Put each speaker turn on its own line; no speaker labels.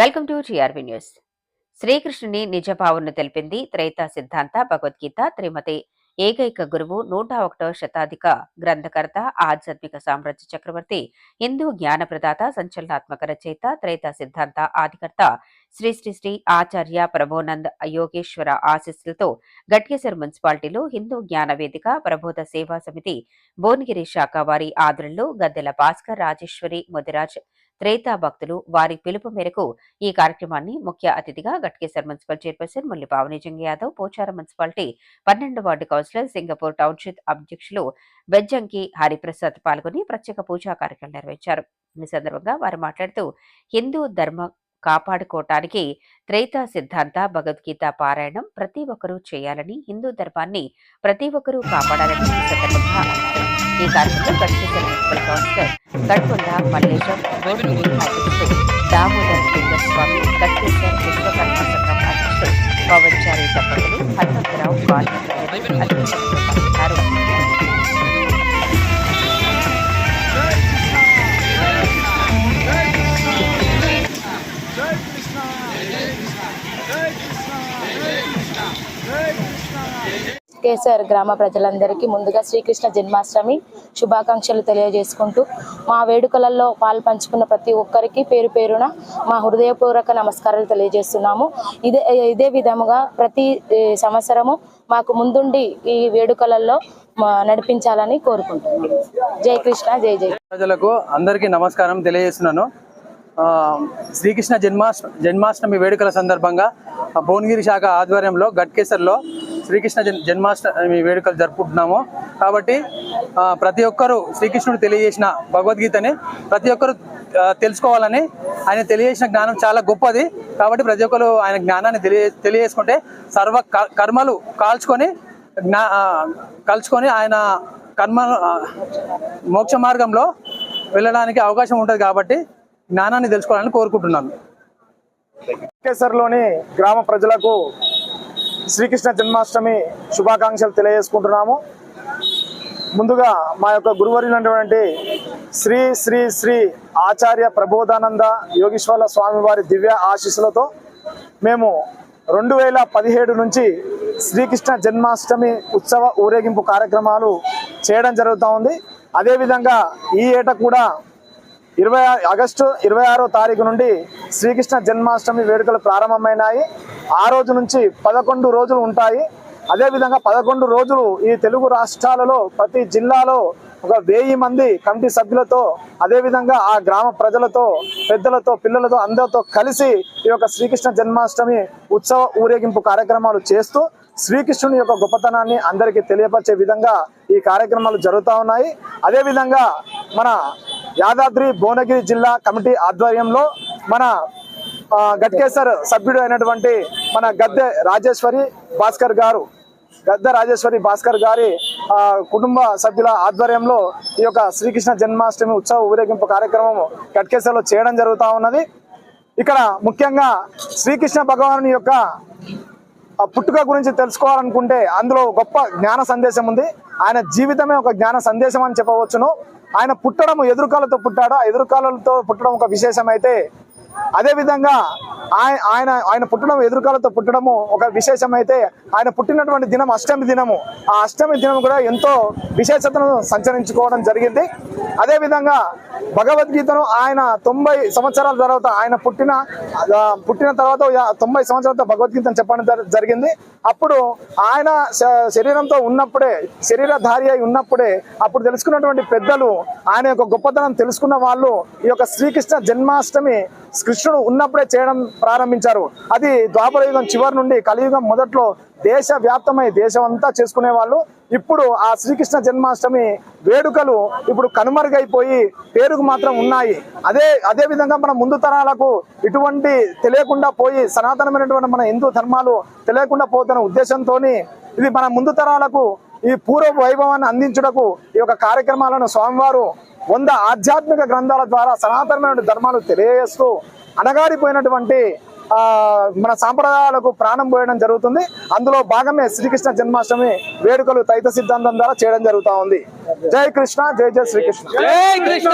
Welcome to TRV news. శ్రీకృష్ణుని నిజభావును తెలిపింది త్రైత సిద్ధాంత భగవద్గీత త్రిమతి ఏకైక గురువు నూట ఒకటో శతాధిక గ్రంథకర్త ఆధ్యాత్మిక సామ్రాజ్య చక్రవర్తి హిందూ జ్ఞాన ప్రదాత సంచలనాత్మక రచయిత త్రైత సిద్ధాంత ఆదికర్త శ్రీ శ్రీ శ్రీ ఆచార్య ప్రభోనంద్ యోగేశ్వర ఆశీస్సులతో గట్కేసర్ మున్సిపాలిటీలో హిందూ జ్ఞాన వేదిక ప్రబోధ సేవా సమితి భువనగిరి శాఖ వారి ఆదరణలో గద్దెల భాస్కర్ రాజేశ్వరి ముదిరాజ్ త్రేతా భక్తులు వారి పిలుపు మేరకు ఈ కార్యక్రమాన్ని ముఖ్య అతిథిగా గట్కేసర్ మున్సిపల్ చైర్పర్సన్ ముల్లి పావనిజంగ యాదవ్ పోచారం మున్సిపాలిటీ పన్నెండు వార్డు కౌన్సిలర్ సింగపూర్ టౌన్షిప్ అధ్యక్షులు బెజ్జంకి హరిప్రసాద్ పాల్గొని ప్రత్యేక పూజా కార్యక్రమం నిర్వహించారు. ఈ సందర్భంగా వారు మాట్లాడుతూ హిందూ ధర్మ కాపాడుకోవటానికి త్రైతా సిద్ధాంత భగవద్గీత పారాయణం ప్రతి ఒక్కరూ చేయాలని హిందూ ధర్మాన్ని ప్రతి ఒక్కరూ కాపాడాలని ఈ సందర్భంగా అన్నారు. ఈ కార్యక్రమంలో గట్కేసర్ మున్సిపల్ కౌన్సిలర్ మల్లేశం విశ్వకర్మ సంఘం అధ్యక్షుడు దంపతులు హనుమంతరావు బాలచంద్ర అధ్యక్షులు
గ్రామ ప్రజలందరికీ. ముందుగా శ్రీకృష్ణ జన్మాష్టమి శుభాకాంక్షలు తెలియజేసుకుంటూ మా వేడుకలలో పాలు పంచుకున్న ప్రతి ఒక్కరికి పేరు పేరున మా హృదయపూర్వక నమస్కారాలు తెలియజేస్తున్నాము. ఇదే ఇదే విధముగా ప్రతి సంవత్సరము మాకు ముందుండి ఈ వేడుకలలో మా నడిపించాలని కోరుకుంటున్నాను జై కృష్ణ జై జై.
ప్రజలకు అందరికీ నమస్కారం తెలియజేస్తున్నాను. శ్రీకృష్ణ జన్మాష్ట జన్మాష్టమి వేడుకల సందర్భంగా భువనగిరి శాఖ ఆధ్వర్యంలో గట్కేసర్లో శ్రీకృష్ణ జన్ జన్మాష్టమి వేడుకలు జరుపుకుంటున్నాము. కాబట్టి ప్రతి ఒక్కరూ శ్రీకృష్ణుడు తెలియజేసిన భగవద్గీతని ప్రతి ఒక్కరూ తెలుసుకోవాలని ఆయన తెలియజేసిన జ్ఞానం చాలా గొప్పది. కాబట్టి ప్రతి ఒక్కరు ఆయన జ్ఞానాన్ని తెలియ తెలియజేసుకుంటే సర్వ క- కర్మలు కాల్చుకొని జ్ఞా కలుసుకొని ఆయన కర్మ మోక్ష మార్గంలో వెళ్ళడానికి అవకాశం ఉంటుంది కాబట్టి జ్ఞానాన్ని తెలుసుకోవాలని కోరుకుంటున్నాను.
లోని గ్రామ ప్రజలకు శ్రీకృష్ణ జన్మాష్టమి శుభాకాంక్షలు తెలియజేసుకుంటున్నాము. ముందుగా మా యొక్క గురువరినటువంటి శ్రీ శ్రీ శ్రీ ఆచార్య ప్రబోధానంద యోగీశ్వర స్వామి వారి దివ్య ఆశీస్సులతో మేము రెండు వేల పదిహేడు నుంచి శ్రీకృష్ణ జన్మాష్టమి ఉత్సవ ఊరేగింపు కార్యక్రమాలు చేయడం జరుగుతూ ఉంది. అదేవిధంగా ఈ ఏట కూడా ఇరవై ఆగస్టు ఇరవై ఆరో తారీఖు నుండి శ్రీకృష్ణ జన్మాష్టమి వేడుకలు ప్రారంభమైనాయి. ఆ రోజు నుంచి పదకొండు రోజులు ఉంటాయి. అదేవిధంగా పదకొండు రోజులు ఈ తెలుగు రాష్ట్రాలలో ప్రతి జిల్లాలో ఒక వెయ్యి మంది కమిటీ సభ్యులతో అదేవిధంగా ఆ గ్రామ ప్రజలతో పెద్దలతో పిల్లలతో అందరితో కలిసి ఈ యొక్క శ్రీకృష్ణ జన్మాష్టమి ఉత్సవ ఊరేగింపు కార్యక్రమాలు చేస్తూ శ్రీకృష్ణుని యొక్క గొప్పతనాన్ని అందరికీ తెలియపరిచే విధంగా ఈ కార్యక్రమాలు జరుగుతూ ఉన్నాయి. అదేవిధంగా మన యాదాద్రి భువనగిరి జిల్లా కమిటీ ఆధ్వర్యంలో మన గట్కేసర్ సభ్యుడు అయినటువంటి మన గద్దె రాజేశ్వరి భాస్కర్ గారు గద్దె రాజేశ్వరి భాస్కర్ గారి కుటుంబ సభ్యుల ఆధ్వర్యంలో ఈ యొక్క శ్రీకృష్ణ జన్మాష్టమి ఉత్సవ ఊరేగింపు కార్యక్రమం గట్కేసర్లో చేయడం జరుగుతూ ఉన్నది. ఇక్కడ ముఖ్యంగా శ్రీకృష్ణ భగవాను యొక్క పుట్టుక గురించి తెలుసుకోవాలనుకుంటే అందులో గొప్ప జ్ఞాన సందేశం ఉంది. ఆయన జీవితమే ఒక జ్ఞాన సందేశం అని చెప్పవచ్చును. ఆయన పుట్టడం ఎదురుకాలతో పుట్టాడు. ఆ ఎదురుకాలతో పుట్టడం ఒక విశేషమైతే అదేవిధంగా అదే విధంగా ఆయన ఆయన ఆయన పుట్టడం ఎదురుకాలతో పుట్టడము ఒక విశేషం అయితే ఆయన పుట్టినటువంటి దినం అష్టమి దినము. ఆ అష్టమి దినం కూడా ఎంతో విశేషతను సంచరించుకోవడం జరిగింది. అదేవిధంగా భగవద్గీతను ఆయన తొంభై సంవత్సరాల తర్వాత ఆయన పుట్టిన పుట్టిన తర్వాత తొంభై సంవత్సరాల భగవద్గీతను చెప్పడం జరి- జరిగింది. అప్పుడు ఆయన శ- శరీరంతో ఉన్నప్పుడే శరీరధారి అయి ఉన్నప్పుడే అప్పుడు తెలుసుకున్నటువంటి పెద్దలు ఆయన యొక్క గొప్పతనం తెలుసుకున్న వాళ్ళు ఈ యొక్క శ్రీకృష్ణ జన్మాష్టమి కృష్ణుడు ఉన్నప్పుడే చేయడం ప్రారంభించారు. అది ద్వాపర యుగం చివరి నుండి కలియుగం మొదట్లో దేశ వ్యాప్తమై దేశం అంతా చేసుకునే వాళ్ళు ఇప్పుడు ఆ శ్రీకృష్ణ జన్మాష్టమి వేడుకలు ఇప్పుడు కనుమరుగైపోయి పేరుకు మాత్రం ఉన్నాయి. అదే అదే విధంగా మన ముందు తరాలకు ఇటువంటి తెలియకుండా పోయి సనాతనమైనటువంటి మన హిందూ ధర్మాలు తెలియకుండా పోతున్న ఉద్దేశంతో ఇది మన ముందు తరాలకు ఈ పూర్వ వైభవాన్ని అందించుటకు ఈ యొక్క కార్యక్రమాలను స్వామివారు వంద ఆధ్యాత్మిక గ్రంథాల ద్వారా సనాతనమైన ధర్మాలు తెలియజేస్తూ అణగారిపోయినటువంటి మన సాంప్రదాయాలకు ప్రాణం పోయడం జరుగుతుంది. అందులో భాగమే శ్రీకృష్ణ జన్మాష్టమి వేడుకలు తైత సిద్ధాంతం ద్వారా చేయడం జరుగుతా ఉంది. జై కృష్ణ జై జై శ్రీకృష్ణ.